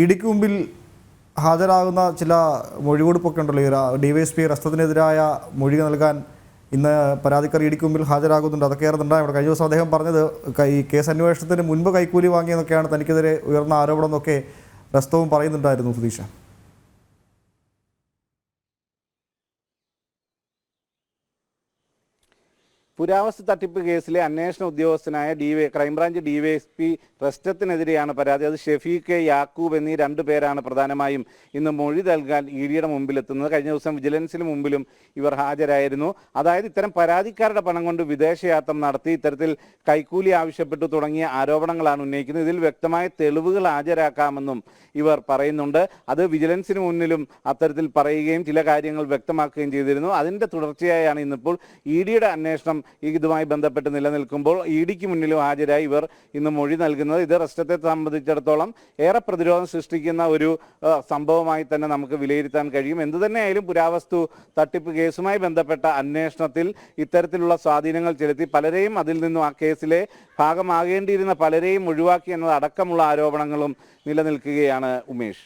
E ഡിക്ക് മുമ്പിൽ ഹാജരാകുന്ന ചില മൊഴികൊടുപ്പൊക്കെ ഉണ്ടല്ലോ. ഈ ഡി വൈ എസ് പി റസ്തത്തിനെതിരായ മൊഴി നൽകാൻ ഇന്ന് പരാതിക്കാർ ഇടിക്ക് മുമ്പിൽ ഹാജരാകുന്നുണ്ട്. അതൊക്കെ ഏറെ ഇവിടെ കഴിഞ്ഞ ദിവസം അദ്ദേഹം പറഞ്ഞത് ഈ കേസ് അന്വേഷണത്തിന് മുൻപ് കൈക്കൂലി വാങ്ങിയെന്നൊക്കെയാണ് തനിക്കെതിരെ ഉയർന്ന ആരോപണം എന്നൊക്കെ റസ്തവും പറയുന്നുണ്ടായിരുന്നു സുധീഷ. പുരാവസ്തു തട്ടിപ്പ് കേസിലെ അന്വേഷണ ഉദ്യോഗസ്ഥനായ D Y crime branch DYSP ട്രസ്റ്റത്തിനെതിരെയാണ് പരാതി. അത് ഷെഫീഖ് യാക്കൂബ് എന്നീ രണ്ടു പേരാണ് പ്രധാനമായും ഇന്ന് മൊഴി നൽകാൻ ഇ ഡിയുടെ മുമ്പിലെത്തുന്നത്. കഴിഞ്ഞ ദിവസം വിജിലൻസിന് മുമ്പിലും ഇവർ ഹാജരായിരുന്നു. അതായത് ഇത്തരം പരാതിക്കാരുടെ പണം കൊണ്ട് വിദേശയാത്രം നടത്തി ഇത്തരത്തിൽ കൈക്കൂലി ആവശ്യപ്പെട്ടു തുടങ്ങിയ ആരോപണങ്ങളാണ് ഉന്നയിക്കുന്നത്. ഇതിൽ വ്യക്തമായ തെളിവുകൾ ഹാജരാക്കാമെന്നും ഇവർ പറയുന്നുണ്ട്. അത് വിജിലൻസിന് മുന്നിലും അത്തരത്തിൽ പറയുകയും ചില കാര്യങ്ങൾ വ്യക്തമാക്കുകയും ചെയ്തിരുന്നു. അതിന്റെ തുടർച്ചയായാണ് ഇന്നിപ്പോൾ ഇ ഡിയുടെ അന്വേഷണം ഇതുമായി ബന്ധപ്പെട്ട് നിലനിൽക്കുമ്പോൾ ഇ ഡിക്ക് മുന്നിലും ഹാജരായി ഇവർ ഇന്ന് മൊഴി നൽകുന്നത്. ഇത് റസ്റ്റത്തെ സംബന്ധിച്ചിടത്തോളം ഏറെ പ്രതിരോധം സൃഷ്ടിക്കുന്ന ഒരു സംഭവമായി തന്നെ നമുക്ക് വിലയിരുത്താൻ കഴിയും. എന്തു തന്നെയായാലും പുരാവസ്തു തട്ടിപ്പ് കേസുമായി ബന്ധപ്പെട്ട അന്വേഷണത്തിൽ ഇത്തരത്തിലുള്ള സ്വാധീനങ്ങൾ ചെലുത്തി പലരെയും അതിൽ നിന്നും ആ കേസിലെ ഭാഗമാകേണ്ടിയിരുന്ന പലരെയും ഒഴിവാക്കി എന്നത് അടക്കമുള്ള ആരോപണങ്ങളും നിലനിൽക്കുകയാണ് ഉമേഷ്.